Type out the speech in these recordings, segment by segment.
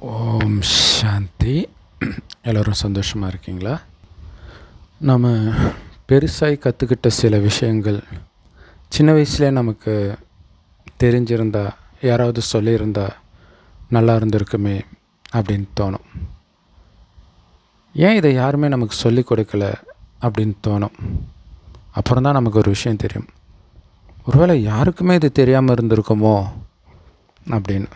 ஓம் சாந்தி. எல்லோரும் சந்தோஷமாக இருக்கீங்களா? நம்ம பெருசாகி கற்றுக்கிட்ட சில விஷயங்கள் சின்ன வயசுலே நமக்கு தெரிஞ்சிருந்தா யாராவது சொல்லியிருந்தா நல்லா இருந்திருக்குமே அப்படின்னு தோணும். ஏன் இதை யாருமே நமக்கு சொல்லி கொடுக்கல அப்படின்னு தோணும். அப்புறம் தான் நமக்கு ஒரு விஷயம் தெரியும். ஒருவேளை யாருக்குமே இது தெரியாமல் இருந்திருக்குமோ அப்படின்னு.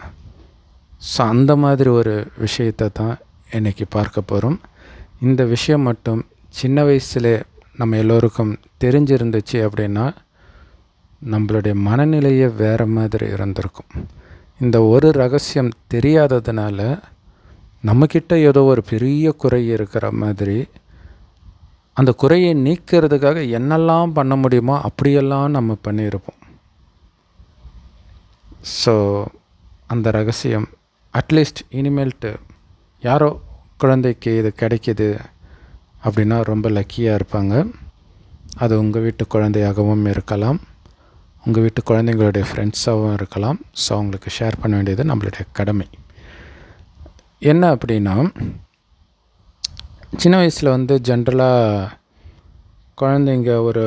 ஸோ அந்த மாதிரி ஒரு விஷயத்தை தான் இன்றைக்கி பார்க்க போகிறோம் இந்த விஷயம் மட்டும் சின்ன வயசில் நம்ம எல்லோருக்கும் தெரிஞ்சிருந்துச்சு அப்படின்னா நம்மளுடைய மனநிலையே வேறு மாதிரி இருந்திருக்கும். இந்த ஒரு ரகசியம் தெரியாததுனால நம்மக்கிட்ட ஏதோ ஒரு பெரிய குறை இருக்கிற மாதிரி அந்த குறையை நீக்கிறதுக்காக என்னெல்லாம் பண்ண முடியுமோ அப்படியெல்லாம் நம்ம பண்ணியிருப்போம். ஸோ அந்த ரகசியம் அட்லீஸ்ட் இனிமேல்ட்டு யாரோ குழந்தைக்கு இது கிடைக்கிது அப்படின்னா ரொம்ப லக்கியாக இருப்பாங்க. அது உங்கள் வீட்டு குழந்தையாகவும் இருக்கலாம். உங்கள் வீட்டு குழந்தைங்களுடைய ஃப்ரெண்ட்ஸாகவும் இருக்கலாம். ஸோ அவங்களுக்கு ஷேர் பண்ண வேண்டியது நம்மளுடைய கடமை. என்ன அப்படின்னா சின்ன வயசில் வந்து ஜென்ரலாக குழந்தைங்க ஒரு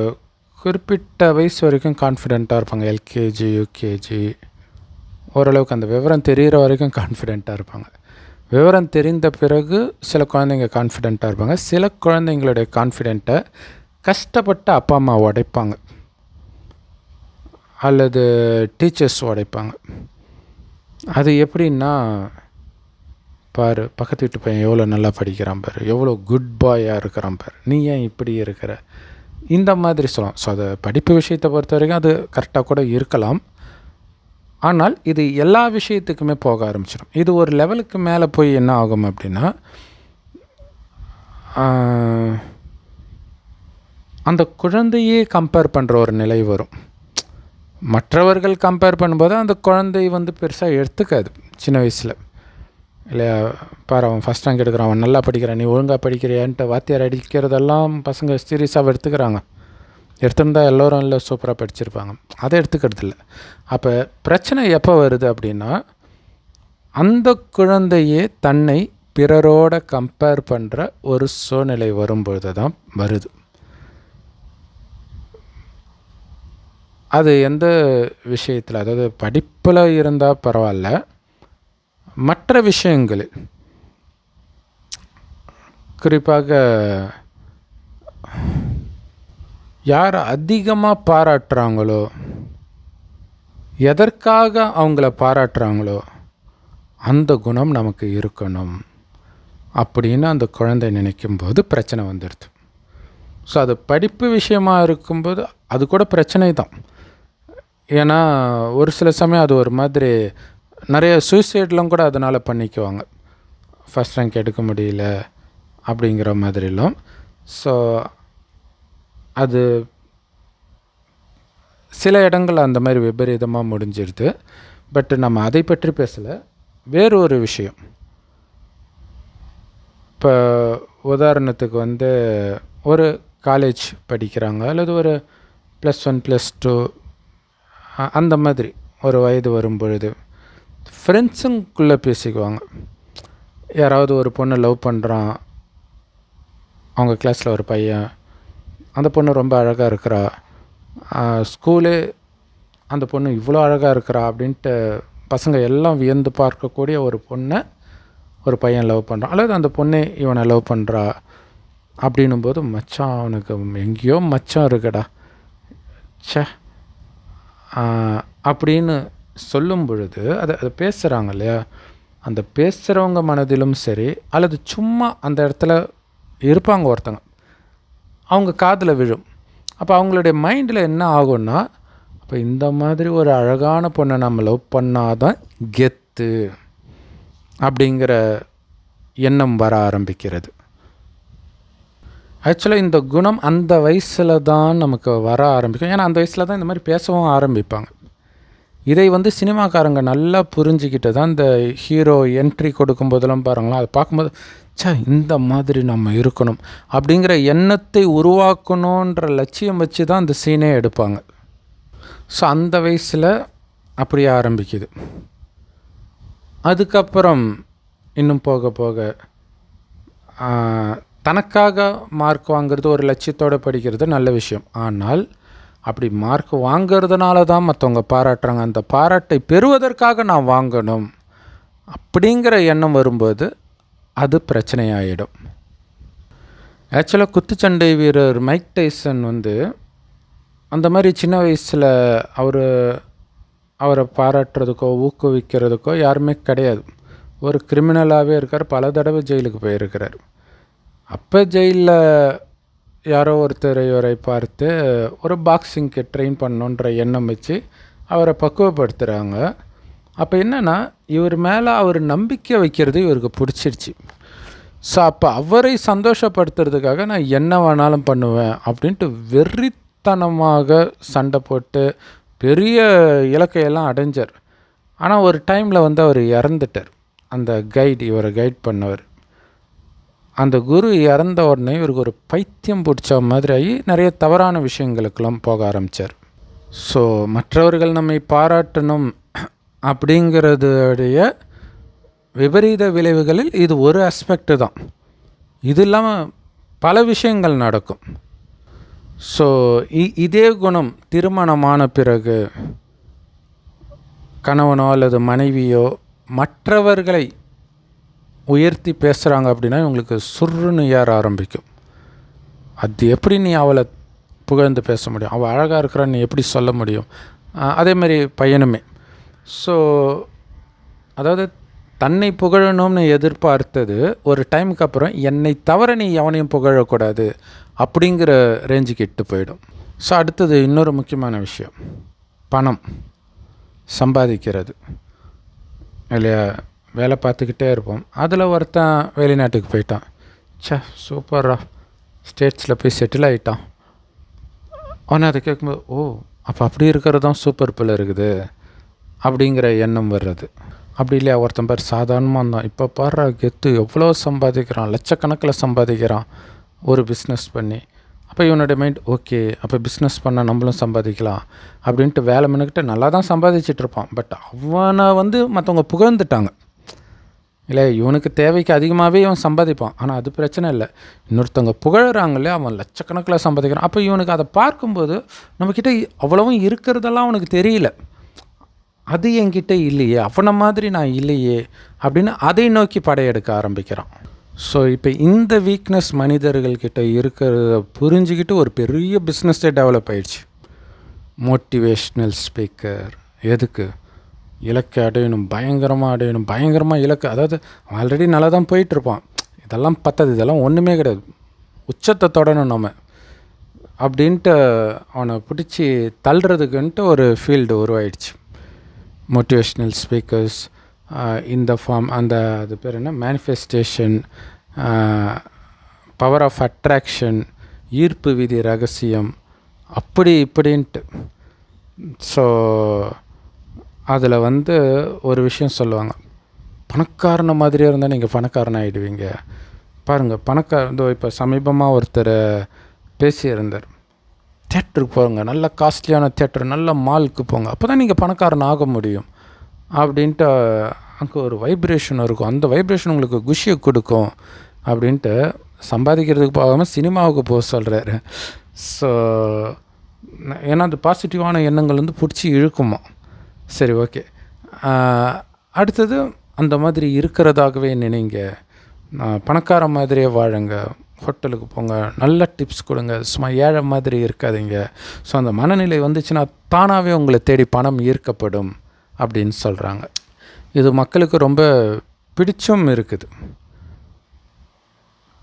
குறிப்பிட்ட வயசு வரைக்கும் கான்ஃபிடெண்ட்டாக இருப்பாங்க. எல்கேஜி யூகேஜி ஓரளவுக்கு அந்த விவரம் தெரிகிற வரைக்கும் கான்ஃபிடெண்ட்டாக இருப்பாங்க. விவரம் தெரிந்த பிறகு சில குழந்தைங்க கான்ஃபிடெண்ட்டாக இருப்பாங்க. சில குழந்தைங்களுடைய கான்ஃபிடெண்ட்டை கஷ்டப்பட்டு அப்பா அம்மா உடைப்பாங்க. அல்லது டீச்சர்ஸ் உடைப்பாங்க. அது எப்படின்னா பாரு பக்கத்து வீட்டு பையன் எவ்வளோ நல்லா படிக்கிறான் பாரு எவ்வளோ குட் பாயாக இருக்கிறான் பாரு நீ ஏன் இப்படி இருக்கிற? இந்த மாதிரி சொல்லலாம். ஸோ அதை படிப்பு விஷயத்தை பொறுத்த வரைக்கும் அது கரெக்டாக கூட இருக்கலாம். ஆனால் இது எல்லா விஷயத்துக்குமே போக ஆரம்பிச்சிடும். இது ஒரு லெவலுக்கு மேலே போய் என்ன ஆகும் அப்படின்னா அந்த குழந்தையே கம்பேர் பண்ணுற ஒரு நிலை வரும். மற்றவர்கள் கம்பேர் பண்ணும்போது அந்த குழந்தை வந்து பெருசாக எடுத்துக்காது சின்ன வயசில். இல்லையா பாரு அவன் ஃபஸ்ட் ரேங்க் எடுக்கிறான் அவன் நல்லா படிக்கிறான் நீ ஒழுங்காக படிக்கிறியான்ட்டு வாத்தியார் அடிக்கிறதெல்லாம் பசங்க சீரியஸாக எடுத்துக்கிறாங்க எடுத்திருந்தால் எல்லோரும் இல்லை சூப்பராக படிச்சிருப்பாங்க. அதை எடுத்துக்கிறது இல்லை அப்போ பிரச்சனை எப்போ வருது அப்படின்னா அந்த குழந்தையே தன்னை பிறரோட கம்பேர் பண்ணுற ஒரு சூழ்நிலை வரும்பொழுது தான் வருது. அது எந்த விஷயத்தில் அதாவது படிப்பில் இருந்தால் பரவாயில்ல மற்ற விஷயங்களில். குறிப்பாக யார் அதிகமாக பாராட்டுறாங்களோ எதற்காக அவங்கள பாராட்டுறாங்களோ அந்த குணம் நமக்கு இருக்கணும் அப்படின்னு அந்த குழந்தை நினைக்கும்போது பிரச்சனை வந்துடுது. ஸோ அது படிப்பு விஷயமாக இருக்கும்போது அது கூட பிரச்சனை தான். ஏன்னா ஒரு சில சமயம் அது ஒரு மாதிரி நிறைய சூசைட்லாம் கூட அதனால் பண்ணிக்குவாங்க. ஃபஸ்ட் ரேங்க் எடுக்க முடியல அப்படிங்கிற மாதிரிலாம். ஸோ அது சில இடங்கள் அந்த மாதிரி விபரீதமாக முடிஞ்சிருது. பட் நம்ம அதை பற்றி பேசலை. வேறு ஒரு விஷயம். இப்போ உதாரணத்துக்கு வந்து ஒரு காலேஜ் படிக்கிறாங்க அல்லது ஒரு ப்ளஸ் ஒன் ப்ளஸ் டூ அந்த மாதிரி ஒரு வயது வரும் பொழுது ஃப்ரெண்ட்ஸுங்குள்ளே பேசிக்குவாங்க. யாராவது ஒரு பொண்ணை லவ் பண்ணுறான் அவங்க கிளாஸில் ஒரு பையன் அந்த பொண்ணு ரொம்ப அழகாக இருக்கிறா. ஸ்கூலு அந்த பொண்ணு இவ்வளோ அழகாக இருக்கிறா அப்படின்ட்டு பசங்க எல்லாம் வியந்து பார்க்கக்கூடிய ஒரு பொண்ணை ஒரு பையன் லவ் பண்ணுறான் அல்லது அந்த பொண்ணு இவனை லவ் பண்ணுறா அப்படின்னும் போது மச்சான் அவனுக்கு எங்கேயோ மச்சம் இருக்குடா. சே அப்படின்னு சொல்லும் பொழுது அதை அதை பேசுகிறாங்க இல்லையா? அந்த பேசுகிறவங்க மனதிலும் சரி அல்லது சும்மா அந்த இடத்துல இருப்பாங்க ஒருத்தங்க. அவங்க காதில் விழும். அப்போ அவங்களுடைய மைண்டில் என்ன ஆகும்னா அப்போ இந்த மாதிரி ஒரு அழகான பொண்ணை நம்ம லவ் பண்ணாதான் கெத்து அப்படிங்கிற எண்ணம் வர ஆரம்பிக்கிறது. ஆக்சுவலாக இந்த குணம் அந்த வயசில் தான் நமக்கு வர ஆரம்பிக்கும். ஏன்னா அந்த வயசில் தான் இந்த மாதிரி பேசவும் ஆரம்பிப்பாங்க. இதை வந்து சினிமாக்காரங்க நல்லா புரிஞ்சுக்கிட்டு தான் இந்த ஹீரோ என்ட்ரி கொடுக்கும்போதெல்லாம் பாருங்களா அதை பார்க்கும்போது சே இந்த மாதிரி நம்ம இருக்கணும். அப்படிங்கிற எண்ணத்தை உருவாக்கணுன்ற லட்சியம் வச்சு தான் அந்த சீனே எடுப்பாங்க. ஸோ அந்த வயசில் அப்படியே ஆரம்பிக்குது. அதுக்கப்புறம் இன்னும் போக போக தனக்காக மார்க் வாங்குறது ஒரு லட்சியத்தோடு படிக்கிறது நல்ல விஷயம். ஆனால் அப்படி மார்க் வாங்கிறதுனால தான் மற்றவங்க பாராட்டுறாங்க. அந்த பாராட்டை பெறுவதற்காக நான் வாங்கணும் அப்படிங்கிற எண்ணம் வரும்போது அது பிரச்சனையாயிடும். ஆக்சுவலாக குத்துச்சண்டை வீரர் மைக் டைசன் வந்து அந்த மாதிரி சின்ன வயசில் அவர் அவரை பாராட்டுறதுக்கோ ஊக்குவிக்கிறதுக்கோ யாருமே கிடையாது. ஒரு கிரிமினலாகவே இருக்கார் பல தடவை ஜெயிலுக்கு போயிருக்கிறார். அப்போ ஜெயிலில் யாரோ ஒருத்தர் இவரை பார்த்து ஒரு பாக்ஸிங்க்கு ட்ரெயின் பண்ணணுன்ற எண்ணம் வச்சு அவரை பக்குவப்படுத்துகிறாங்க அப்போ என்னென்னா இவர் மேலே அவர் நம்பிக்கை வைக்கிறது இவருக்கு பிடிச்சிருச்சு. ஸோ அப்போ அவரை சந்தோஷப்படுத்துறதுக்காக நான் என்ன வேணாலும் பண்ணுவேன் அப்படின்ட்டு வெறித்தனமாக சண்டை போட்டு பெரிய இலக்கையெல்லாம் அடைஞ்சார். ஆனால் ஒரு டைமில் வந்து அவர் இறந்துட்டார். அந்த கைடு இவரை கைட் பண்ணவர். அந்த குரு இறந்த உடனே இவருக்கு ஒரு பைத்தியம் பிடிச்ச மாதிரி ஆகி நிறைய தவறான விஷயங்களுக்கெல்லாம் போக ஆரம்பித்தார் ஸோ மற்றவர்கள் நம்மை பாராட்டணும் அப்படிங்கிறதுடைய விபரீத விளைவுகளில் இது ஒரு ஆஸ்பெக்ட் தான். இது இல்லாமல் பல விஷயங்கள் நடக்கும். ஸோ இதே குணம் திருமணமான பிறகு கணவனோ அல்லது மனைவியோ மற்றவர்களை உயர்த்தி பேசுகிறாங்க அப்படின்னா இவங்களுக்கு சுருன்னு ஏற ஆரம்பிக்கும். அது எப்படி நீ அவளை புகழ்ந்து பேச முடியும்? அவள் அழகாக இருக்கிறான்னு நீ எப்படி சொல்ல முடியும்? அதே மாதிரி பையனுமே. ஸோ அதாவது தன்னை புகழணும்னு எதிர்பார்த்தது ஒரு டைமுக்கு அப்புறம் என்னை தவிர நீ எவனையும் புகழக்கூடாது அப்படிங்கிற ரேஞ்சுக்கு இட்டு போயிடும். ஸோ அடுத்தது இன்னொரு முக்கியமான விஷயம். பணம் சம்பாதிக்கிறது. இல்லையா? வேலை பார்த்துக்கிட்டே இருப்போம். அதில் ஒருத்தன் வெளிநாட்டுக்கு போயிட்டான். சே சூப்பரா ஸ்டேட்ஸில் போய் செட்டில் ஆகிட்டான் அவனை அதை கேட்கும்போது ஓ அப்போ அப்படி இருக்கிறது தான் சூப்பர் பிள்ளை இருக்குது. அப்படிங்கிற எண்ணம் வர்றது. அப்படி இல்லையா? ஒருத்தன் பேர் சாதாரணமாக இருந்தான். இப்போ பாடுற கெத்து எவ்வளோ சம்பாதிக்கிறான். லட்சக்கணக்கில் சம்பாதிக்கிறான். ஒரு பிஸ்னஸ் பண்ணி. அப்போ இவனோட மைண்ட் ஓகே அப்போ பிஸ்னஸ் பண்ணால் நம்மளும் சம்பாதிக்கலாம். அப்படின்ட்டு வேலை மின்னுக்கிட்டு நல்லா தான் சம்பாதிச்சிட்டு இருப்பான். பட் அவனை வந்து மற்றவங்க புகழ்ந்துட்டாங்க. இல்லை இவனுக்கு தேவைக்கு அதிகமாகவே இவன் சம்பாதிப்பான். ஆனால் அது பிரச்சனை இல்லை. இன்னொருத்தவங்க புகழறாங்களே அவன் லட்சக்கணக்கில் சம்பாதிக்கிறான். அப்போ இவனுக்கு அதை பார்க்கும்போது நம்மக்கிட்ட அவ்வளவும் இருக்கிறதெல்லாம் அவனுக்கு தெரியல. அது என்கிட்ட இல்லையே அவனை மாதிரி நான் இல்லையே அப்படின்னு அதை நோக்கி படையெடுக்க ஆரம்பிக்கிறான். ஸோ இப்போ இந்த வீக்னஸ் மனிதர்கள்கிட்ட இருக்கிறத புரிஞ்சுக்கிட்டு ஒரு பெரிய பிஸ்னஸே டெவலப் ஆயிடுச்சு. மோட்டிவேஷ்னல் ஸ்பீக்கர் எதுக்கு? இலக்கை அடையணும் பயங்கரமாக அடையணும் பயங்கரமாக இலக்கு அதாவது ஆல்ரெடி நல்லா தான் போயிட்டுருப்பான். இதெல்லாம் பத்தாது இதெல்லாம் ஒன்றுமே கிடையாது. உச்சத்தை தொடணும் நம்ம அப்படின்ட்டு அவனை பிடிச்சி தள்ளுறதுக்குன்ட்டு ஒரு ஃபீல்டு உருவாயிடுச்சு. மோட்டிவேஷ்னல் ஸ்பீக்கர்ஸ் இந்த ஃபார்ம் அந்த அது பேர் என்ன? மேனிஃபெஸ்டேஷன் பவர் ஆஃப் அட்ராக்ஷன் ஈர்ப்பு விதி ரகசியம் அப்படி இப்படின்ட்டு. ஸோ அதில் வந்து ஒரு விஷயம் சொல்லுவாங்க. பணக்காரன மாதிரியே இருந்தால் நீங்கள் பணக்காரன் ஆகிடுவீங்க பாருங்கள் பணக்கார இதோ இப்போ சமீபமாக ஒருத்தர் பேசியிருந்தார். தேட்டருக்கு போங்க நல்ல காஸ்ட்லியான தேட்டர் நல்ல மாலுக்கு போங்க அப்போ தான் நீங்கள் பணக்காரன் ஆக முடியும். அப்படின்ட்டு அங்கே ஒரு வைப்ரேஷன் இருக்கும். அந்த வைப்ரேஷன் உங்களுக்கு குஷியை கொடுக்கும் அப்படின்ட்டு சம்பாதிக்கிறதுக்கு போகாமல் சினிமாவுக்கு போக சொல்கிறாரு ஸோ ஏன்னா அந்த பாசிட்டிவான எண்ணங்கள் வந்து பிடிச்சி இழுக்குமா? சரி ஓகே அடுத்தது அந்த மாதிரி இருக்கிறதாகவே நினைங்க பணக்கார மாதிரியே வாழுங்க. ஹோட்டலுக்கு போங்க. நல்ல டிப்ஸ் கொடுங்க. சும்மா ஏழை மாதிரி இருக்காதீங்க. ஸோ அந்த மனநிலை வந்துச்சுன்னா தானாகவே உங்களை தேடி பணம் ஈர்க்கப்படும் அப்படின்னு சொல்கிறாங்க இது மக்களுக்கு ரொம்ப பிடிச்சும் இருக்குது.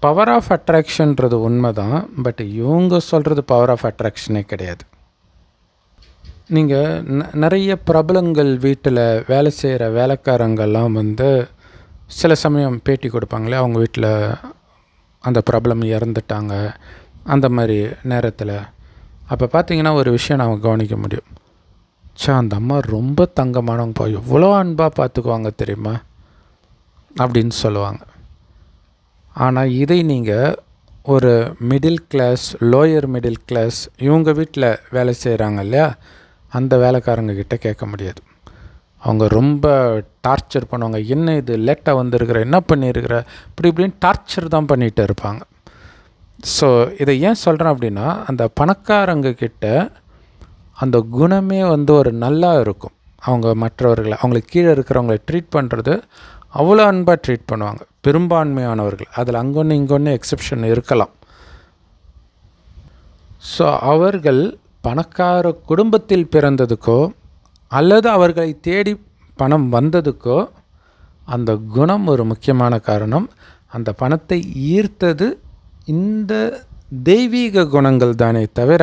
பவர் ஆஃப் அட்ராக்ஷன்றது உண்மை தான் பட் இவங்க சொல்கிறது பவர் ஆஃப் அட்ராக்ஷனே கிடையாது. நீங்கள் ந நிறைய பிரபலங்கள் வீட்டில் வேலை செய்கிற வேலைக்காரங்கள்லாம் வந்து சில சமயம் பேட்டி கொடுப்பாங்களே அவங்க வீட்டில் அந்த பிரபலம் இறந்துட்டாங்க. அந்த மாதிரி நேரத்தில் அப்போ பார்த்தீங்கன்னா ஒரு விஷயம் நாம் கவனிக்க முடியும். சா அந்த அம்மா ரொம்ப தங்கமானவங்கப்பா எவ்வளோ அன்பாக பார்த்துக்குவாங்க தெரியுமா? அப்படின்னு சொல்லுவாங்க. ஆனால் இதை நீங்கள் ஒரு middle class lower middle class இவங்க வீட்டில் வேலை செய்கிறாங்க இல்லையா? அந்த வேலைக்காரங்கக்கிட்ட கேட்க முடியாது. அவங்க ரொம்ப டார்ச்சர் பண்ணுவாங்க. என்ன இது லேட்டாக வந்திருக்கிற என்ன பண்ணியிருக்கிற இப்படி இப்படின்னு டார்ச்சர் தான் பண்ணிகிட்டு இருப்பாங்க. ஸோ இதை ஏன் சொல்கிறேன் அப்படின்னா அந்த பணக்காரங்கக்கிட்ட அந்த குணமே வந்து ஒரு நல்லா இருக்கும். அவங்க மற்றவர்களை அவங்களுக்கு கீழே இருக்கிறவங்களை ட்ரீட் பண்ணுறது அவ்வளோ அன்பாக ட்ரீட் பண்ணுவாங்க. பெரும்பான்மையானவர்கள். அதில் அங்கொன்று இங்கொன்று எக்ஸப்ஷன் இருக்கலாம். ஸோ அவர்கள் பணக்கார குடும்பத்தில் பிறந்ததுக்கோ அல்லது அவர்களை தேடி பணம் வந்ததுக்கோ அந்த குணம் ஒரு முக்கியமான காரணம். அந்த பணத்தை ஈர்த்தது இந்த தெய்வீக குணங்கள் தானே தவிர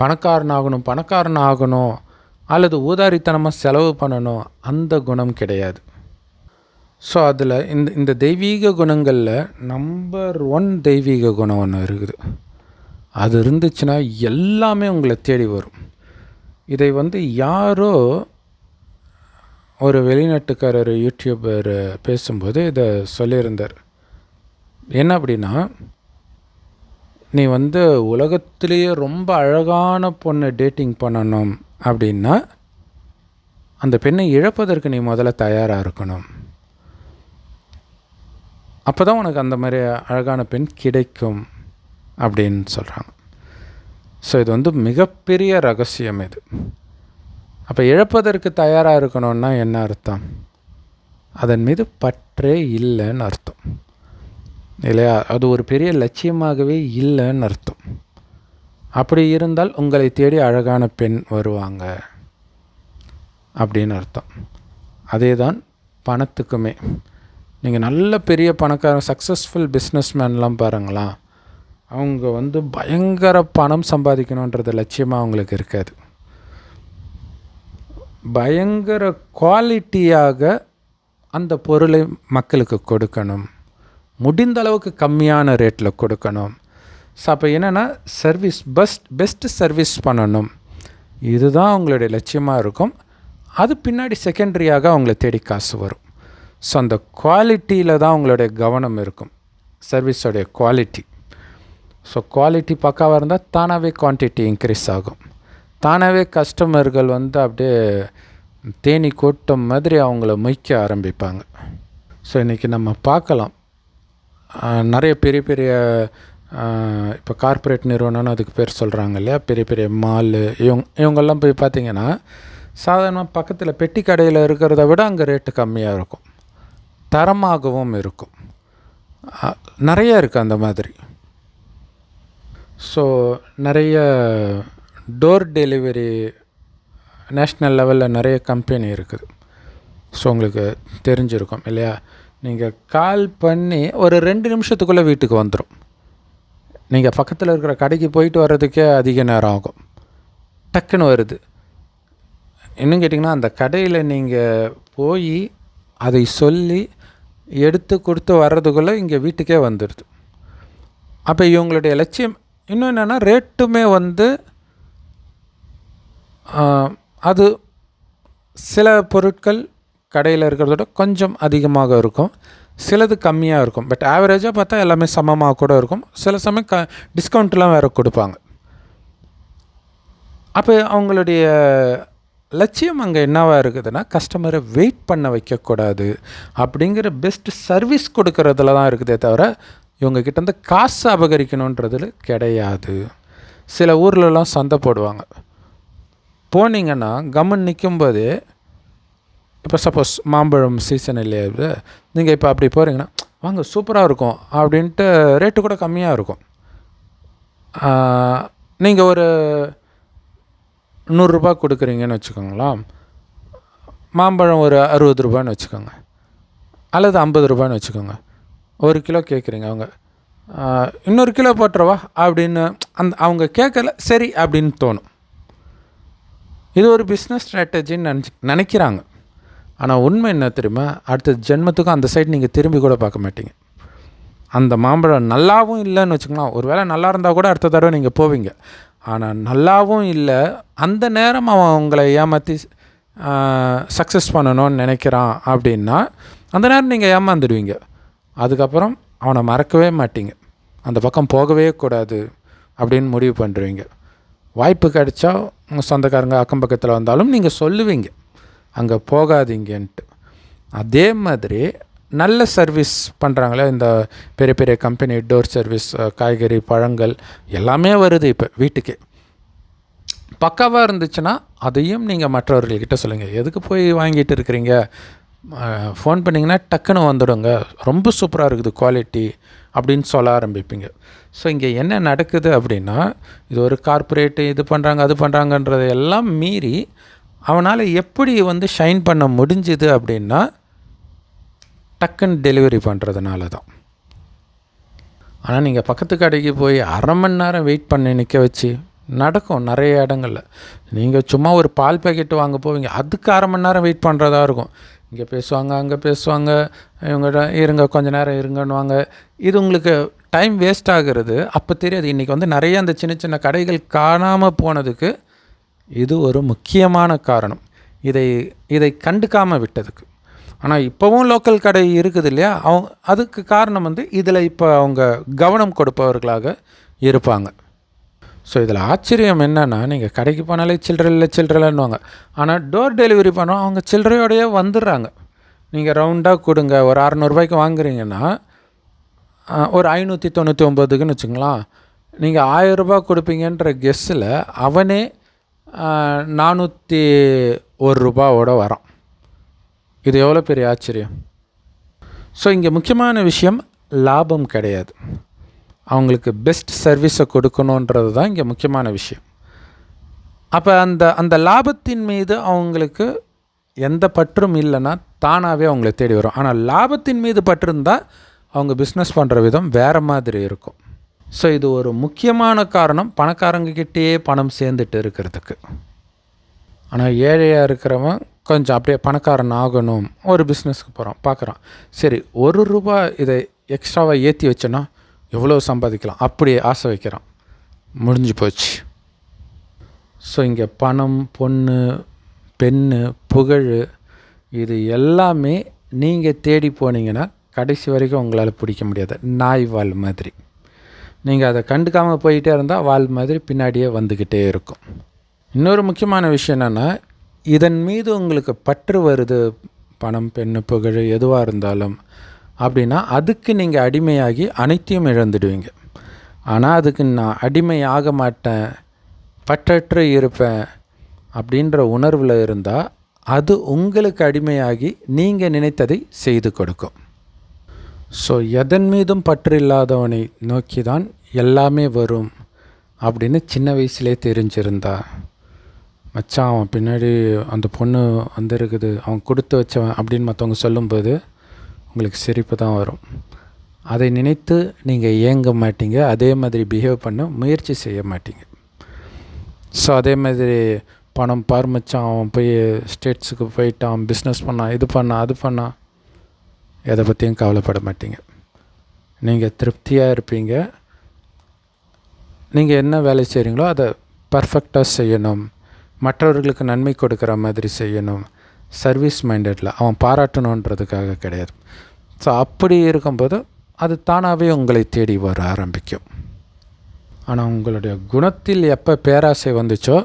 பணக்காரன் ஆகணும் பணக்காரன் ஆகணும் அல்லது ஊதாரித்தனமாக செலவு பண்ணணும் அந்த குணம் கிடையாது. ஸோ அதில் இந்த இந்த தெய்வீக குணங்களில் நம்பர் ஒன் தெய்வீக குணம் ஒன்று இருக்குது. அது இருந்துச்சுன்னா எல்லாமே உங்களை தேடி வரும். இதை வந்து யாரோ ஒரு வெளிநாட்டுக்காரர் யூடியூபர் பேசும்போது இதை சொல்லியிருந்தார். என்ன அப்படின்னா நீ வந்து உலகத்திலேயே ரொம்ப அழகான பொண்ணை டேட்டிங் பண்ணணும் அப்படின்னா அந்த பெண்ணை இழப்பதற்கு நீ முதல்ல தயாராக இருக்கணும். அப்போ தான் உனக்கு அந்த மாதிரி அழகான பெண் கிடைக்கும் அப்படின்னு சொல்கிறாங்க ஸோ இது வந்து மிகப்பெரிய ரகசியம் இது. அப்போ இழப்பதற்கு தயாராக இருக்கணும்னா என்ன அர்த்தம்? அதன் மீது பற்றே இல்லைன்னு அர்த்தம். இல்லையா? அது ஒரு பெரிய லட்சியமாகவே இல்லைன்னு அர்த்தம். அப்படி இருந்தால் உங்களை தேடி அழகான பெண் வருவாங்க அப்படின்னு அர்த்தம். அதே தான் பணத்துக்குமே. நீங்கள் நல்ல பெரிய பணக்கார சக்ஸஸ்ஃபுல் பிஸ்னஸ்மேன்லாம் பாருங்களா அவங்க வந்து பயங்கர பணம் சம்பாதிக்கணுன்றது லட்சியமாக அவங்களுக்கு இருக்காது. பயங்கர குவாலிட்டியாக அந்த பொருளை மக்களுக்கு கொடுக்கணும். முடிந்த அளவுக்கு கம்மியான ரேட்டில் கொடுக்கணும். ஸோ அப்போ என்னென்னா சர்வீஸ் பெஸ்ட் பெஸ்ட்டு சர்வீஸ் பண்ணணும். இதுதான் அவங்களுடைய லட்சியமாக இருக்கும். அது பின்னாடி செகண்டரியாக அவங்கள தேடி காசு வரும். ஸோ அந்த குவாலிட்டியில் தான் அவங்களுடைய கவனம் இருக்கும். சர்வீஸோடைய குவாலிட்டி. ஸோ குவாலிட்டி பக்காவாக இருந்தால் தானாகவே குவான்டிட்டி இன்க்ரீஸ் ஆகும். தானாகவே கஸ்டமர்கள் வந்து அப்படியே தேனி கூட்டம் மாதிரி அவங்கள மொய்க்க ஆரம்பிப்பாங்க. ஸோ இன்றைக்கி நம்ம பார்க்கலாம். நிறைய பெரிய பெரிய இப்போ கார்ப்பரேட் நிறுவனம்னு அதுக்கு பேர் சொல்கிறாங்க இல்லையா? பெரிய பெரிய மாலு இவங்க இவங்கெல்லாம் போய் பார்த்தீங்கன்னா சாதாரணமாக பக்கத்தில் பெட்டி கடையில் இருக்கிறத விட அங்கே ரேட்டு கம்மியாக இருக்கும். தரமாகவும் இருக்கும். நிறைய இருக்குது அந்த மாதிரி. ஸோ நிறைய டோர் டெலிவரி நேஷ்னல் லெவலில் நிறைய கம்பெனி இருக்குது. ஸோ உங்களுக்கு தெரிஞ்சிருக்கும் இல்லையா? நீங்கள் கால் பண்ணி ஒரு ரெண்டு நிமிஷத்துக்குள்ளே வீட்டுக்கு வந்துடும் நீங்கள் பக்கத்தில் இருக்கிற கடைக்கு போயிட்டு வர்றதுக்கே அதிக நேரம் ஆகும். டக்குன்னு வருது. இன்னும் கேட்டிங்கன்னா அந்த கடையில் நீங்கள் போய் அதை சொல்லி எடுத்து கொடுத்து வர்றதுக்குள்ளே இங்கே வீட்டுக்கே வந்துடுது அப்போ இவங்களுடைய லட்சியம் இன்னும் என்னென்னா ரேட்டுமே வந்து அது சில பொருட்கள் கடையில் இருக்கிறதோட கொஞ்சம் அதிகமாக இருக்கும். சிலது கம்மியாக இருக்கும். பட் ஆவரேஜாக பார்த்தா எல்லாமே சமமாக கூட இருக்கும். சில சமயம் க டிஸ்கவுண்ட்லாம் வேறு கொடுப்பாங்க. அப்போ அவங்களுடைய லட்சியம் அங்கே என்னவாக இருக்குதுன்னா கஸ்டமரை வெயிட் பண்ண வைக்கக்கூடாது. அப்படிங்கிற பெஸ்ட் சர்வீஸ் கொடுக்கறதுல தான் இருக்குதே தவிர இவங்க கிட்டேருந்து காசு அபகரிக்கணுன்றதுல கிடையாது. சில ஊர்லலாம் சந்தை போடுவாங்க. போனீங்கன்னா கம்மன் நிற்கும்போதே இப்போ சப்போஸ் மாம்பழம் சீசன் இல்லையா நீங்கள் இப்போ அப்படி போகிறீங்கன்னா வாங்க சூப்பராக இருக்கும். அப்படின்ட்டு ரேட்டு கூட கம்மியாக இருக்கும். நீங்கள் ஒரு நூறுரூபா கொடுக்குறீங்கன்னு வச்சுக்கோங்களேன். மாம்பழம் ஒரு அறுபது ரூபான்னு வச்சுக்கோங்க. அல்லது ஐம்பது ரூபான்னு வச்சுக்கோங்க. ஒரு கிலோ கேட்குறீங்க அவங்க. இன்னொரு கிலோ போட்டுருவா அப்படின்னு அந்த அவங்க கேட்கல சரி அப்படின்னு தோணும். இது ஒரு பிஸ்னஸ் ஸ்ட்ராட்டஜின்னு நினச்சி நினைக்கிறாங்க. ஆனால் உண்மை என்ன தெரியுமா? அடுத்த ஜென்மத்துக்கும் அந்த சைடு நீங்கள் திரும்பி கூட பார்க்க மாட்டீங்க. அந்த மாம்பழம் நல்லாவும் இல்லைன்னு வச்சுக்கலாம். ஒரு வேளை நல்லா இருந்தால் கூட அடுத்த தடவை நீங்கள் போவீங்க. ஆனால் நல்லாவும் இல்லை. அந்த நேரம் அவன் உங்களை ஏமாற்றி சக்ஸஸ் பண்ணணும்னு நினைக்கிறான் அப்படின்னா அந்த நேரம் நீங்கள் ஏமாந்துடுவீங்க. அதுக்கப்புறம் அவனை மறக்கவே மாட்டீங்க. அந்த பக்கம் போகவே கூடாது அப்படின்னு முடிவு பண்ணுறீங்க வாய்ப்பு கிடைச்சா உங்கள் சொந்தக்காரங்க அக்கம் பக்கத்தில் வந்தாலும் நீங்கள் சொல்லுவீங்க. அங்கே போகாதீங்கன்ட்டு. அதே மாதிரி நல்ல சர்வீஸ் பண்ணுறாங்களே இந்த பெரிய பெரிய கம்பெனி டோர் சர்வீஸ் காய்கறி பழங்கள் எல்லாமே வருது இப்போ வீட்டுக்கே. பக்காவாக இருந்துச்சுன்னா அதையும் நீங்கள் மற்றவர்கள்கிட்ட சொல்லுங்கள் எதுக்கு போய் வாங்கிட்டு இருக்கிறீங்க? ஃபோன் பண்ணிங்கன்னா டக்குன்னு வந்துடுங்க. ரொம்ப சூப்பராக இருக்குது குவாலிட்டி அப்படின்னு சொல்ல ஆரம்பிப்பீங்க. ஸோ இங்கே என்ன நடக்குது அப்படின்னா இது ஒரு கார்ப்பரேட்டு இது பண்ணுறாங்க அது பண்ணுறாங்கன்றதை எல்லாம் மீறி அவனால் எப்படி வந்து ஷைன் பண்ண முடிஞ்சுது அப்படின்னா டக்குன்னு டெலிவரி பண்ணுறதுனால தான் ஆனால் நீங்கள் பக்கத்து கடைக்கு போய் அரை மணி நேரம் வெயிட் பண்ணி நிற்க வச்சு நடக்கும் நிறைய இடங்களில். நீங்கள் சும்மா ஒரு பால் பேக்கெட் வாங்க போவீங்க அதுக்கு அரை மணி நேரம் வெயிட் பண்ணுறதா இருக்கும். இங்கே பேசுவாங்க அங்கே பேசுவாங்க. இவங்ககிட்ட இருங்க கொஞ்சம் நேரம் இருங்கன்னுவாங்க. இது உங்களுக்கு டைம் வேஸ்ட் ஆகிறது. அப்போ தெரியாது. இன்றைக்கி வந்து நிறைய அந்த சின்ன சின்ன கடைகள் காணாமல் போனதுக்கு இது ஒரு முக்கியமான காரணம். இதை இதை கண்டுக்காமல் விட்டதுக்கு. ஆனால் இப்போவும் லோக்கல் கடை இருக்குது இல்லையா? அவங்க அதுக்கு காரணம் வந்து இதில் இப்போ அவங்க கவனம் கொடுப்பவர்களாக இருப்பாங்க. ஸோ இதில் ஆச்சரியம் என்னென்னா நீங்கள் கடைக்கு போனாலே சில்லறை இல்லை சில்லறைலன்னுவாங்க ஆனால் டோர் டெலிவரி பண்ணோம் அவங்க சில்லறையோடையே வந்துடுறாங்க. நீங்கள் ரவுண்டாக கொடுங்க ஒரு அறநூறுபாய்க்கு வாங்குறீங்கன்னா ஒரு ஐநூற்றி தொண்ணூற்றி ஒம்போதுக்குன்னு வச்சுங்களேன் நீங்கள் ஆயிரரூபா கொடுப்பீங்கன்ற கெஸ்ஸில் அவனே நானூற்றி ஒரு ரூபாவோட வரான். இது எவ்வளோ பெரிய ஆச்சரியம்? ஸோ இங்கே முக்கியமான விஷயம் லாபம் கிடையாது. அவங்களுக்கு பெஸ்ட் சர்வீஸை கொடுக்கணுன்றது தான் இங்கே முக்கியமான விஷயம். அப்போ அந்த அந்த லாபத்தின் மீது அவங்களுக்கு எந்த பற்றும் இல்லைன்னா தானாகவே அவங்கள தேடி வரும். ஆனால் லாபத்தின் மீது பற்று இருந்தால் அவங்க பிஸ்னஸ் பண்ணுற விதம் வேறு மாதிரி இருக்கும். ஸோ இது ஒரு முக்கியமான காரணம். பணக்காரங்கக்கிட்டேயே பணம் சேர்ந்துட்டு இருக்கிறதுக்கு. ஆனால் ஏழையாக இருக்கிறவன் கொஞ்சம் அப்படியே பணக்காரன் ஆகணும். ஒரு பிஸ்னஸ்க்கு போகிறான் பார்க்குறான் சரி ஒரு ரூபா இதை எக்ஸ்ட்ராவாக ஏற்றி வச்சோன்னா எவ்வளோ சம்பாதிக்கலாம்? அப்படி ஆசை வைக்கிறான். முடிஞ்சு போச்சு. ஸோ இங்கே பணம் பொண்ணு பெண்ணு புகழ் இது எல்லாமே நீங்கள் தேடி போனீங்கன்னா கடைசி வரைக்கும் உங்களால் பிடிக்க முடியாது. நாய் வால் மாதிரி. நீங்கள் அதை கண்டுக்காமல் போயிட்டே இருந்தால் வால் மாதிரி பின்னாடியே வந்துக்கிட்டே இருக்கும். இன்னொரு முக்கியமான விஷயம் என்னென்னா இதன் மீது உங்களுக்கு பற்று வருது. பணம் பெண்ணு புகழ் எதுவாக இருந்தாலும் அப்படின்னா அதுக்கு நீங்கள் அடிமையாகி அனைத்தையும் இழந்துடுவீங்க. ஆனால் அதுக்கு நான் அடிமை ஆக மாட்டேன் பற்றற்று இருப்பேன் அப்படின்ற உணர்வில் இருந்தால் அது உங்களுக்கு அடிமையாகி நீங்கள் நினைத்ததை செய்து கொடுக்கும். ஸோ எதன் மீதும் பற்று இல்லாதவனை நோக்கி தான் எல்லாமே வரும் அப்படின்னு சின்ன வயசுலே தெரிஞ்சிருந்தா. மச்சான் அவன் பின்னாடி அந்த பொண்ணு வந்திருக்குது அவன் கொடுத்து வச்சவன் அப்படின்னு மற்றவங்க சொல்லும்போது உங்களுக்கு சிரிப்பு தான் வரும். அதை நினைத்து நீங்கள் ஏங்க மாட்டீங்க. அதே மாதிரி பிஹேவ் பண்ண முயற்சி செய்ய மாட்டீங்க. ஸோ அதே மாதிரி பணம் பார் மச்சான் அவன் போய் ஸ்டேட்ஸுக்கு போயிட்டான் பிஸ்னஸ் பண்ணான் இது பண்ணான் அது பண்ணான் எதை பற்றியும் கவலைப்பட மாட்டீங்க. நீங்கள் திருப்தியாக இருப்பீங்க. நீங்கள் என்ன வேலை செய்கிறீங்களோ அதை பர்ஃபெக்டாக செய்யணும். மற்றவர்களுக்கு நன்மை கொடுக்குற மாதிரி செய்யணும். சர்வீஸ் மைண்டடில் அவன் பாராட்டணுன்றதுக்காக கிடையாது. ஸோ அப்படி இருக்கும்போது அது தானாகவே உங்களை தேடி வர ஆரம்பிக்கும். ஆனால் உங்களுடைய குணத்தில் எப்போ பேராசை வந்துச்சோ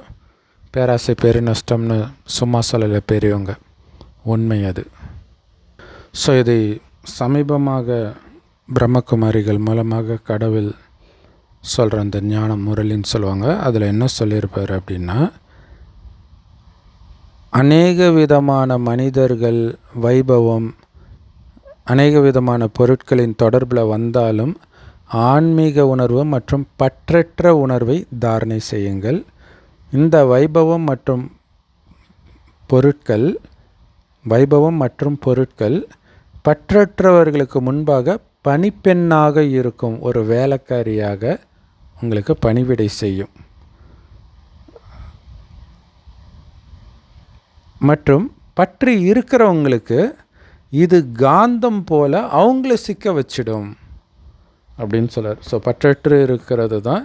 பேராசை பெருநஷ்டம்னு சும்மா சொல்லலை பெரியவங்க. உண்மை அது. ஸோ இதை சமீபமாக பிரம்மகுமாரிகள் மூலமாக கடவுள் சொல்கிற அந்த ஞான முரளின்னு சொல்லுவாங்க. அதில் என்ன சொல்லியிருப்பார் அப்படின்னா அநேக விதமான மனிதர்கள் வைபவம் அநேக விதமான பொருட்களின் தொடர்பில் வந்தாலும் ஆன்மீக உணர்வு மற்றும் பற்றற்ற உணர்வை தாரணை செய்யுங்கள். இந்த வைபவம் மற்றும் பொருட்கள் வைபவம் மற்றும் பொருட்கள் பற்றற்றவர்களுக்கு முன்பாக பணிப்பெண்ணாக இருக்கும் ஒரு வேலைக்காரியாக உங்களுக்கு பணிவிடை செய்யும். மற்றும் பற்றி இருக்கிறவங்களுக்கு இது காந்தம் போல் அவங்கள சிக்க வச்சிடும் அப்படின்னு சொல்கிறார் ஸோ பற்றற்று இருக்கிறது தான்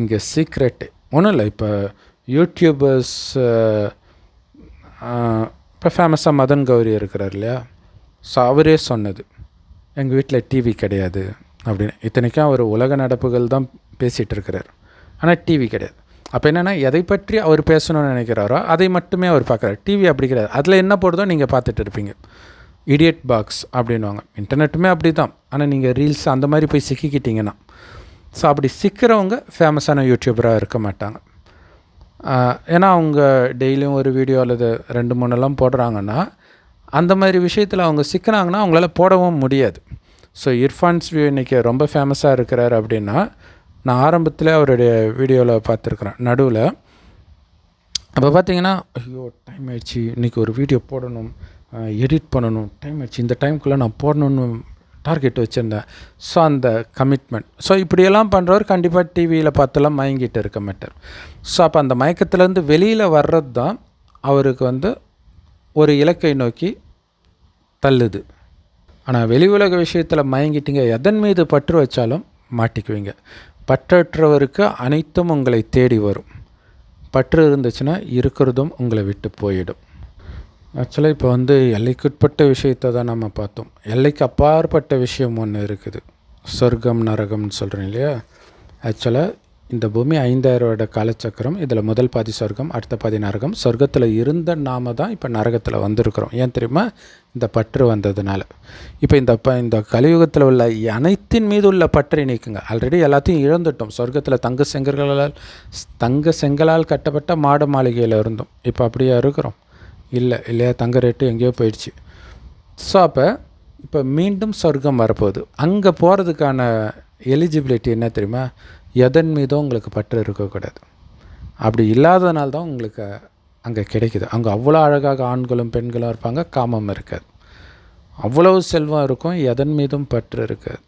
இங்கே சீக்ரெட்டு ஒன்றும் இல்லை இப்போ யூடியூபர்ஸ் இப்போ ஃபேமஸாக மதன் கௌரி இருக்கிறார் இல்லையா? ஸோ அவரே சொன்னது எங்கள் வீட்டில் டிவி கிடையாது அப்படின்னு. இத்தனைக்கும் அவர் உலக நடப்புகள் தான் பேசிகிட்டு இருக்கிறார். ஆனால் டிவி கிடையாது. அப்போ என்னென்னா எதை பற்றி அவர் பேசணும்னு நினைக்கிறாரோ அதை மட்டுமே அவர் பார்க்குறாரு. டிவி அப்படி கிடையாது. அதில் என்ன போடுதோ நீங்கள் பார்த்துட்டு இருப்பீங்க. இடியட் பாக்ஸ் அப்படின்வாங்க இன்டர்நெட்டுமே அப்படி தான் ஆனால் நீங்கள் ரீல்ஸ் அந்த மாதிரி போய் சிக்கிக்கிட்டீங்கன்னா ஸோ அப்படி சிக்கிறவங்க ஃபேமஸான யூடியூபராக இருக்க மாட்டாங்க. ஏன்னா அவங்க டெய்லியும் ஒரு வீடியோ அல்லது ரெண்டு மூணுலாம் போடுறாங்கன்னா அந்த மாதிரி விஷயத்தில் அவங்க சிக்கினாங்கன்னா அவங்களால போடவும் முடியாது. ஸோ இர்ஃபான்ஸ் வியூ இன்றைக்கி ரொம்ப ஃபேமஸாக இருக்கிறார் அப்படின்னா நான் ஆரம்பத்தில் அவருடைய வீடியோவில் பார்த்துருக்குறேன். நடுவில் அப்போ பார்த்தீங்கன்னா ஐயோ டைம் ஆயிடுச்சு. இன்றைக்கி ஒரு வீடியோ போடணும். எடிட் பண்ணணும். டைம் ஆச்சு. இந்த டைமுக்குள்ளே நான் போடணும்னு டார்கெட் வச்சுருந்தேன். ஸோ அந்த கமிட்மெண்ட் ஸோ இப்படியெல்லாம் பண்ணுறவர் கண்டிப்பாக டிவியில் பார்த்துலாம் மயங்கிட்டு இருக்க மாட்டார். ஸோ அப்போ அந்த மயக்கத்துலேருந்து வெளியில் வர்றது தான் அவருக்கு வந்து ஒரு இலக்கை நோக்கி தள்ளுது. ஆனால் வெளி உலக விஷயத்தில் மயங்கிட்டீங்க எதன் மீது பற்று வச்சாலும் மாட்டிக்குவீங்க. பற்றற்றவருக்கு அனைத்தும் உங்களை தேடி வரும். பற்று இருந்துச்சுன்னா இருக்கிறதும் உங்களை விட்டு போயிடும். ஆக்சுவலாக இப்போ வந்து எல்லைக்குட்பட்ட விஷயத்தை தான் நம்ம பார்த்தோம். எல்லைக்கு அப்பாற்பட்ட விஷயம் ஒன்று இருக்குது. சொர்க்கம் நரகம்னு சொல்கிறேன் இல்லையா? ஆக்சுவலாக இந்த பூமி ஐந்தாயிரம் வருட காலச்சக்கரம். இதில் முதல் பாதி சொர்க்கம் அடுத்த பாதி நரகம். சொர்க்கத்தில் இருந்த நாம தான் இப்போ நரகத்தில் வந்திருக்கிறோம். ஏன் தெரியுமா? இந்த பற்று வந்ததுனால. இப்போ இந்த ப இந்த கலியுகத்தில் உள்ள அனைத்தின் மீது உள்ள பற்றை நீக்குங்க. ஆல்ரெடி எல்லாத்தையும் இழந்துட்டோம். சொர்க்கத்தில் தங்க செங்கல்களால் தங்க செங்கலால் கட்டப்பட்ட மாட மாளிகையில் இருந்தோம். இப்போ அப்படியே இருக்கிறோம்? இல்லை இல்லையா? தங்க ரேட்டு எங்கேயோ போயிடுச்சு. ஸோ அப்போ இப்போ மீண்டும் சொர்க்கம் வரப்போகுது. அங்கே போகிறதுக்கான எலிஜிபிலிட்டி என்ன தெரியுமா? எதன் மீதும் உங்களுக்கு பற்று இருக்கக்கூடாது. அப்படி இல்லாததுனால தான் உங்களுக்கு அங்கே கிடைக்குது. அங்கே அவ்வளோ அழகாக ஆண்களும் பெண்களும் இருப்பாங்க காமம் இருக்காது. அவ்வளவு செல்வம் இருக்கும் எதன் மீதும் பற்று இருக்காது.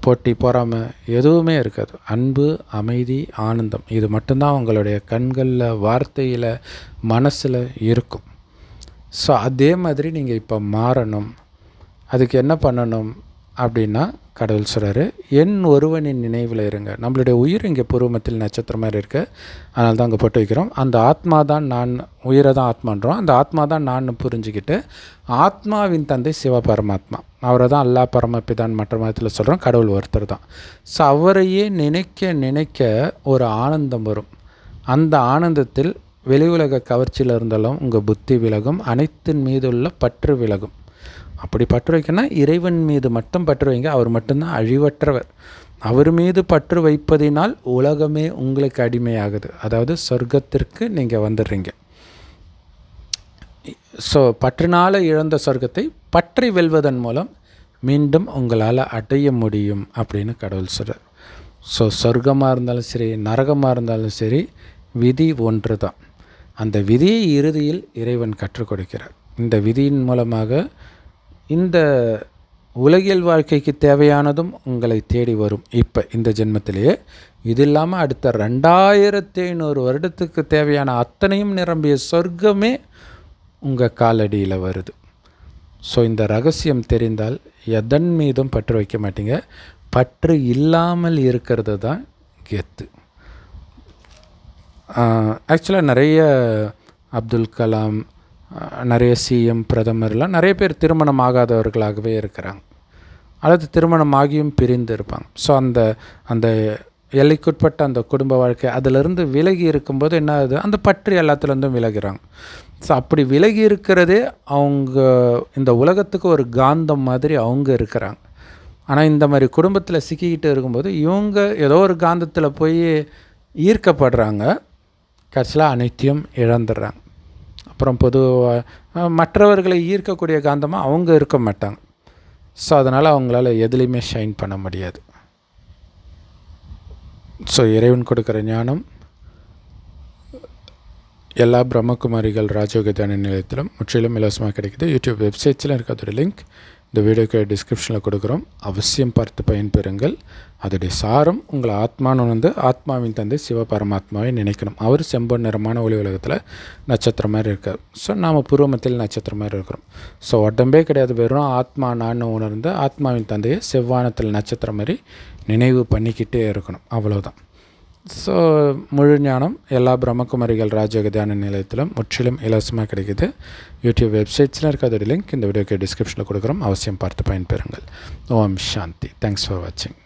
போட்டி பொறாமை எதுவுமே இருக்காது. அன்பு அமைதி ஆனந்தம். இது மட்டும்தான் உங்களுடைய கண்களில் வார்த்தையில் மனசில் இருக்கும். ஸோ அதே மாதிரி நீங்கள் இப்போ மாறணும். அதுக்கு என்ன பண்ணணும்? அப்படின்னா கடவுள் சொல்கிறாரு என் ஒருவனின் நினைவில் இருங்க. நம்மளுடைய உயிர் இங்கே பூர்வமத்தில் நட்சத்திரம் மாதிரி இருக்குது அதனால தான் அங்கே போட்டு வைக்கிறோம். அந்த ஆத்மா தான் நான் உயிரை தான் ஆத்மான்றோம். அந்த ஆத்மா தான் நான் புரிஞ்சுக்கிட்டு ஆத்மாவின் தந்தை சிவ பரமாத்மா. அவரை தான் அல்லா பரமபிதான் மற்ற மதத்தில் சொல்கிறோம் கடவுள் ஒருத்தர் தான். ஸோ அவரையே நினைக்க நினைக்க ஒரு ஆனந்தம் வரும். அந்த ஆனந்தத்தில் வெளி உலக கவர்ச்சியில் இருந்தாலும் உங்கள் புத்தி விலகும். அனைத்தின் மீது உள்ள பற்று விலகும். அப்படி பற்று வைக்கணும்னா இறைவன் மீது மட்டும் பற்று வைங்க அவர் மட்டும்தான் அழிவற்றவர். அவர் மீது பற்று வைப்பதினால் உலகமே உங்களுக்கு அடிமையாகுது. அதாவது சொர்க்கத்திற்கு நீங்கள் வந்துடுறீங்க. ஸோ பற்றினால் இழந்த சொர்க்கத்தை பற்றி வெல்வதன் மூலம் மீண்டும் உங்களால் அடைய முடியும் அப்படின்னு கடவுள் சொல்கிறார் ஸோ சொர்க்கமாக இருந்தாலும் சரி நரகமாக இருந்தாலும் சரி விதி ஒன்று தான் அந்த விதியை இறுதியில் இறைவன் கற்றுக் கொடுக்கிறார். இந்த விதியின் மூலமாக இந்த உலகியல் வாழ்க்கைக்கு தேவையானதும் உங்களை தேடி வரும். இப்போ இந்த ஜென்மத்திலேயே இது இல்லாமல் அடுத்த ரெண்டாயிரத்தி ஐநூறு வருடத்துக்கு தேவையான அத்தனையும் நிரம்பிய சொர்க்கமே உங்கள் காலடியில் வருது. ஸோ இந்த ரகசியம் தெரிந்தால் எதன் மீதும் பற்று வைக்க மாட்டீங்க. பற்று இல்லாமல் இருக்கிறது தான் கெத்து. ஆக்சுவலாக நிறைய அப்துல் கலாம் நிறைய சிஎம் பிரதமர்லாம் நிறைய பேர் திருமணம் ஆகாதவர்களாகவே இருக்கிறாங்க. அல்லது திருமணம் ஆகியும் பிரிந்து இருப்பாங்க. ஸோ அந்த அந்த எல்லைக்குட்பட்ட அந்த குடும்ப வாழ்க்கை அதிலிருந்து விலகி இருக்கும்போது என்ன ஆகுது? அந்த பற்று எல்லாத்துலேருந்தும் விலகிறாங்க. ஸோ அப்படி விலகி இருக்கிறதே அவங்க இந்த உலகத்துக்கு ஒரு காந்தம் மாதிரி அவங்க இருக்கிறாங்க. ஆனால் இந்த மாதிரி குடும்பத்தில் சிக்கிக்கிட்டு இருக்கும்போது இவங்க ஏதோ ஒரு காந்தத்தில் போய் ஈர்க்கப்படுறாங்க. கடைசியில் அனைத்தையும் இழந்துடுறாங்க. அப்புறம் பொதுவாக மற்றவர்களை ஈர்க்கக்கூடிய காந்தமாக அவங்க இருக்க மாட்டாங்க. ஸோ அதனால் அவங்களால எதுலேயுமே ஷைன் பண்ண முடியாது. ஸோ இறைவன் கொடுக்குற ஞானம் எல்லா பிரம்மகுமாரிகள் ராஜயோக தியான நிலையத்திலும் முற்றிலும் இலவசமாக கிடைக்குது. யூடியூப் வெப்சைட்ஸில் இருக்க ஒரு லிங்க் இந்த வீடியோக்கு டிஸ்கிரிப்ஷனில் கொடுக்குறோம். அவசியம் பார்த்து பயன்பெறுங்கள். அதோடைய சாரம் உங்களை ஆத்மான்னு வந்து ஆத்மாவின் தந்தை சிவ பரமாத்மாவை நினைக்கணும். அவர் செம்பன் நிறமான ஒளி உலகத்தில் நட்சத்திரம் மாதிரி இருக்கார். ஸோ நாம் பூர்வமத்தில் நட்சத்திரம் மாதிரி இருக்கிறோம். ஸோ உடம்பே கிடையாது. வெறும் ஆத்மா நான் உணர்ந்து ஆத்மாவின் தந்தையை செவ்வானத்தில் நட்சத்திரம் மாதிரி நினைவு பண்ணிக்கிட்டே இருக்கணும். அவ்வளோதான் ஸோ முழு ஞானம் எல்லா பிரம்மகுமாரிகள் ராஜகதியான நிலையத்திலும் முற்றிலும் இலவசமாக கிடைக்குது. யூடியூப் வெப்சைட்ஸில் இருக்க அதோட லிங்க் இந்த வீடியோக்கு டிஸ்கிரிப்ஷனில் கொடுக்குறோம். அவசியம் பார்த்து பயன்பெறுங்கள். ஓம் சாந்தி. தேங்க்ஸ் ஃபார் வாட்சிங்